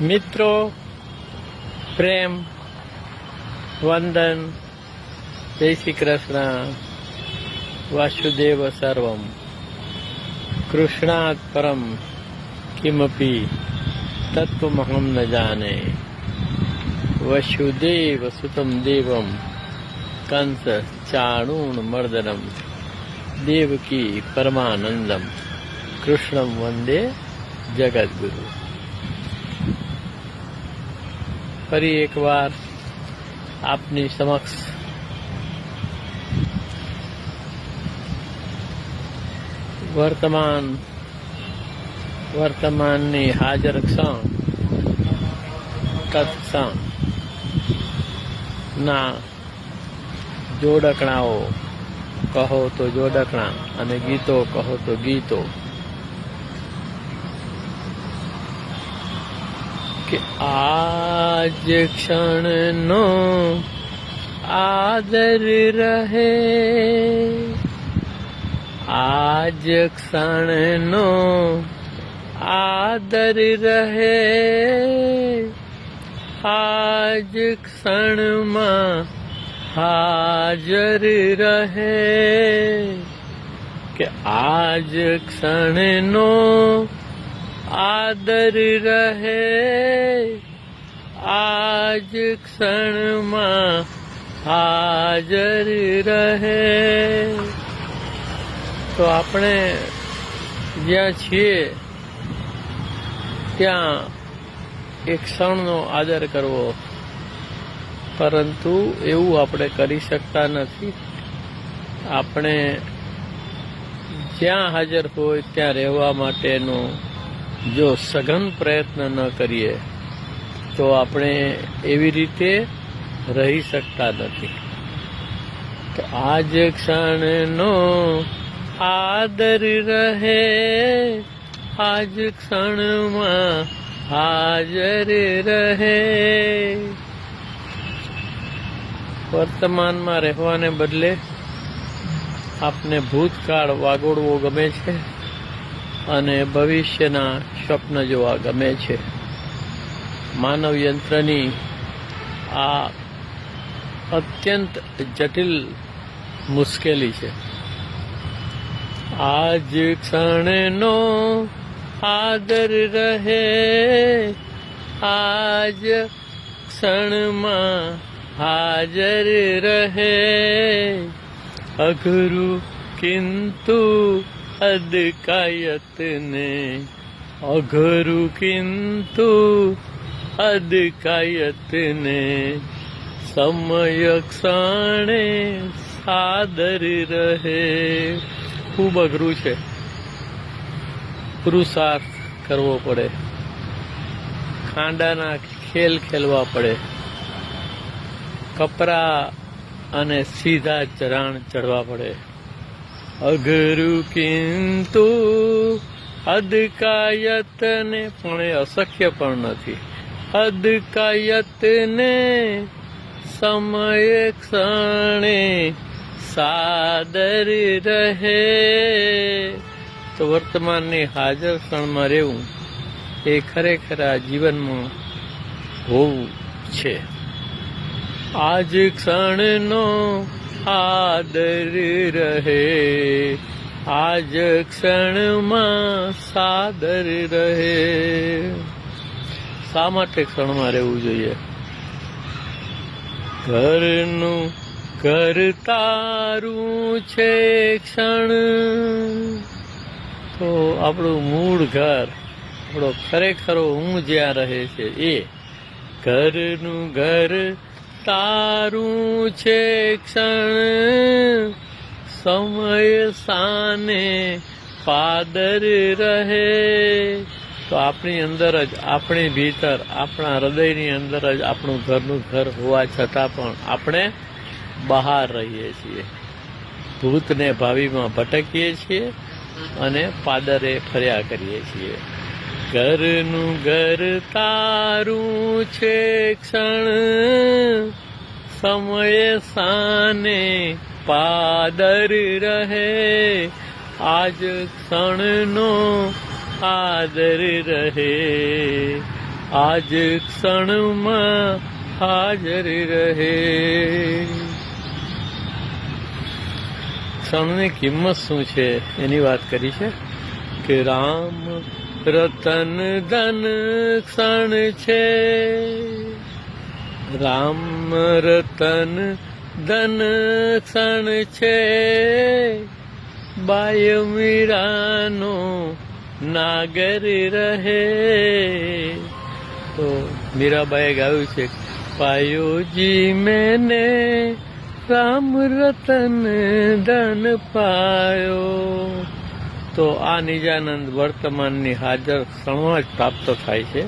મિત્રો, પ્રેમ, વંદન, જય શ્રી કૃષ્ણ, વાસુદેવ સર્વમ કૃષ્ણાત પરમ, કિમપી, તત્વમહમ ન જાને, વસુદેવ સુતમ દેવમ, કંસ ચાણૂણ મર્દનમ, દેવકી પરમાનંદમ, કૃષ્ણમ વંદે જગદગુરુ. ફરી એકવાર આપની સમક્ષ. વર્તમાન, વર્તમાનની હાજર ક્ષણ તત્ક્ષણ ના, જોડકણાઓ કહો તો જોડકણા અને ગીતો કહો તો ગીતો. કે આજ ક્ષણનો આદર રહે. આજ ક્ષણનો આદર રહે. આજ ક્ષણમાં હાજર રહે. કે આજ ક્ષણનો આદર રહે આજ ક્ષણમાં હાજર રહે તો આપણે જ્યાં છીએ, ત્યાં એક ક્ષણનો આદર કરવો. પરંતુ એવું આપણે કરી શકતા નથી. આપણે જ્યાં હાજર હોય ત્યાં રહેવા માટેનો જો સઘન પ્રયત્ન ન કરીએ, તો આપણે એવી રીતે રહી શકતા નથી. તો આજ ક્ષણનો આદર રહે, આજ ક્ષણમાં હાજર રહે. વર્તમાનમાં રહેવાને બદલે આપને ભૂતકાળ વાગોડવો ગમે છે. અને ભવિષ્યના સ્વપ્ન જોવા ગમે છે. માનવ યંત્રની આ અત્યંત જટિલ મુશ્કેલી છે. આજ ક્ષણનો આદર રહે, આજ ક્ષણમાં હાજર રહે. અઘરું કિંતુ અદકાયત ને અઘરું કિંતુ અદકાયતને સમય ક્ષણે સાદર રહે ખૂબ અઘરું છે પુરુષાર્થ કરવો પડે ખાંડાના ખેલ ખેલવા પડે કપરા અને સીધા ચરાણ ચડવા પડે અઘરું કિંતુ અદકાયત ને પણ એ અશક્ય પણ નથી. અદકાયત ને સમય ક્ષણે સાદર રહે. તો વર્તમાનની હાજર ક્ષણમાં રહેવું એ ખરેખર આ જીવનમાં હોવું છે. આજ ક્ષણનો આદર રહે. આજ ક્ષણમાં સાદર રહે. શા માટે ક્ષણમાં રહેવું જોઈએ? ઘરનું ઘર તારું છે ક્ષણ. તો આપણું મૂળ ઘર, આપણો ખરેખરો હું જ્યાં રહે છે એ ઘરનું ઘર તારું છે ક્ષણ, સમય સાને પાદર રહે. તો આપણી અંદર જ, આપણી ભીતર, આપણા હૃદયની અંદર જ આપણું ઘરનું ઘર હોવા છતાં પણ આપણે બહાર રહીએ છીએ. ભૂતને ભાવિમાં ભટકીએ છીએ અને પાદરે ફર્યા કરીએ છીએ. ઘરનું ઘર તારું છે ક્ષણ. સમય સાને પાદર રહે. આજ ક્ષણનો આદર રહે. આજ ક્ષણમાં હાજર રહે. ક્ષણની કિંમત શું છે? એની વાત કરી છે કે રામ રતન ધન ક્ષણ છે. રામ રતન ધન ક્ષણ છે. બાય મીરાનો નાગર રહે. તો મીરાબાઈએ ગાયું છે, પાયોજી મેને રામ રતન ધન પાયો. તો આ નિજાનંદ વર્તમાનની હાજર ક્ષણમાં જ પ્રાપ્ત થાય છે.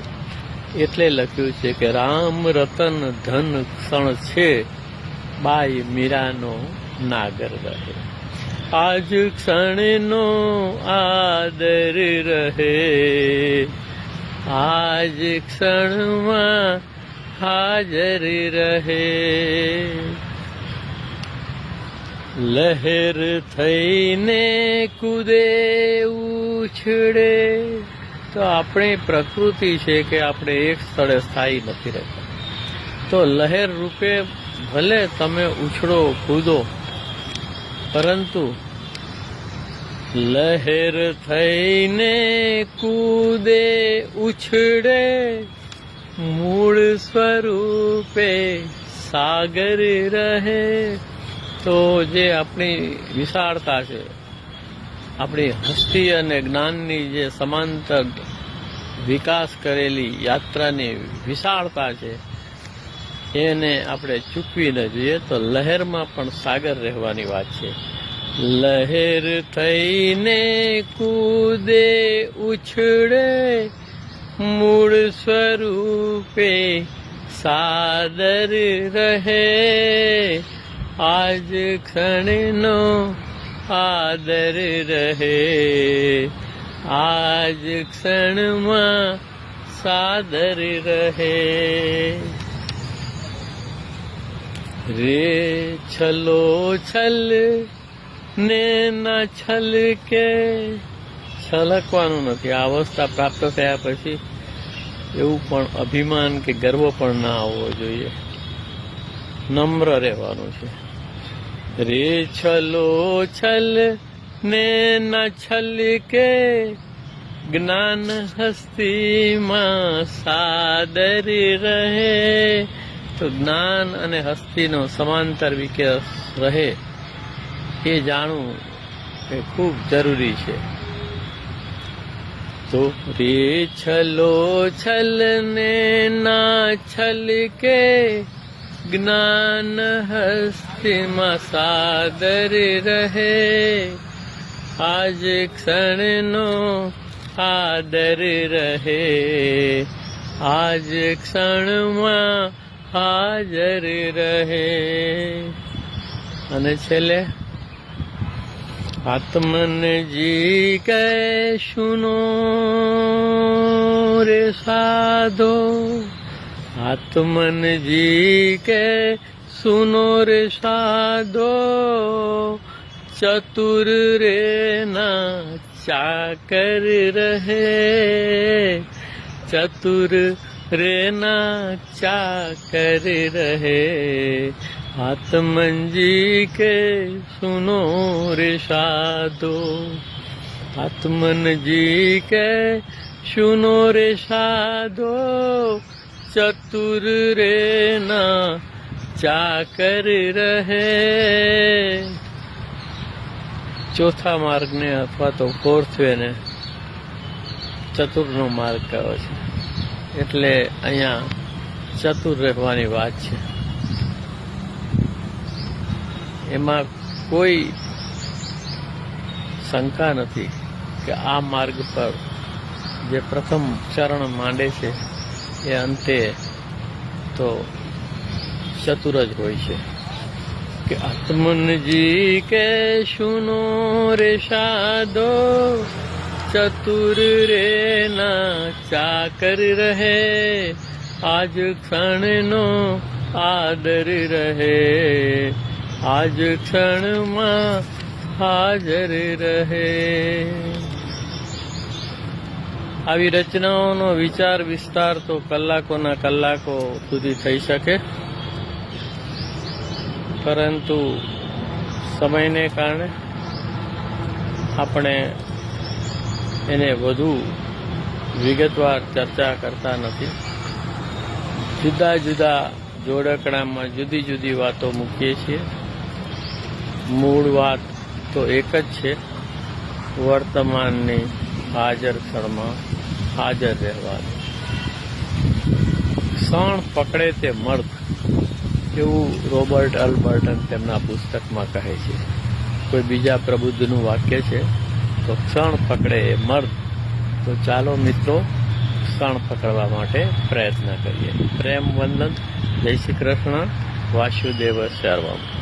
એટલે લખ્યું છે કે, રામ રતન ધન ક્ષણ છે, બાઈ મીરાનો નાગર રહે. આજ ક્ષણનો આદર રહે. આજ ક્ષણમાં હાજર રહે. લહેર થઈને કુદે ઉછળે. તો આપણી પ્રકૃતિ છે કે આપણે એક સ્થળે સ્થાયી નથી રહેતા. તો લહેર રૂપે ભલે તમે ઉછળો, કૂદો, પરંતુ લહેર થઈને કૂદે, ઉછળે. મૂળ સ્વરૂપે સાગર રહે. તો જે આપણી વિશાળતા છે, આપણી હસ્તી અને જ્ઞાનની જે સમાંતર વિકાસ કરેલી યાત્રાની વિશાળતા છે, એને આપણે ચૂકવી ન જોઈએ તો લહેરમાં પણ સાગર રહેવાની વાત છે. લહેર થઈને કૂદે, ઉછળે, મૂળ સ્વરૂપે સાદર રહે. આજ ક્ષણનો આદર રહે. આજ ક્ષણમાં સાદર રહે. રે છલો છલ ને ના છલ કે છલકવાનું નથી. આ અવસ્થા પ્રાપ્ત થયા પછી એવું પણ અભિમાન કે ગર્વ પણ ના આવવો જોઈએ. નમ્ર રહેવાનું છે. રે છલો છલ ને ના છલ કે જ્ઞાન હસ્તીમાં સાદર રહે. તો જ્ઞાન અને હસ્તીનો સમાંતર વિકાસ રહે એ જાણવું એ ખૂબ જરૂરી છે. તો રે છલો છલ ને ના છલ કે જ્ઞાન હસ્તીમાં સાદર રહે. આજ ક્ષણનો આદર રહે. આજ ક્ષણમાં હાજર રહે. અને છેલ્લે, આત્મન જી કે સુનો રે સાધો. आत्मन जी के सुनो रे साधो चतुर रे ना चाकर रहे चतुर रे ना चाकर रहे आत्मन जी के सुनो रे साधो आत्मन जी के सुनो रे साधो चतुर रे ना ચાકર રહે ચોથા માર્ગને અથવા તો ફોર્થ વેને ચતુરનો માર્ગ કયો છે એટલે અહીંયા ચતુર રહેવાની વાત છે એમાં કોઈ શંકા નથી કે આ માર્ગ પર જે પ્રથમ ચરણ માંડે છે એ અંતે તો ચતુર જ હોય છે. કે આત્મનજી કે સુનો રે સાદો ચતુર રે ના ચાકર રહે, આજ ક્ષણનો આદર રહે, આજ ક્ષણમાં હાજર રહે. આવી રચનાઓનો વિચાર વિસ્તાર તો કલાકોના કલાકો સુધી થઈ શકે. પરંતુ સમયને કારણે આપણે એને વધુ વિગતવાર ચર્ચા કરતા નથી. જુદા જુદા જોડકણામાં જુદી જુદી વાતો મૂકીએ છીએ. મૂળ વાત તો એક જ છે. વર્તમાનની હાજર ક્ષણમાં હાજર રહેવાનું ક્ષણ પકડે તે મર્દ એવું રોબર્ટ અલ્બર્ટન તેમના પુસ્તકમાં કહે છે. કોઈ બીજા પ્રબુદ્ધનું વાક્ય છે, તો ક્ષણ પકડે એ મર્દ. તો ચાલો મિત્રો, ક્ષણ પકડવા માટે પ્રયત્ન કરીએ. પ્રેમ વંદન. જય શ્રી કૃષ્ણ. વાસુદેવ સર્વમ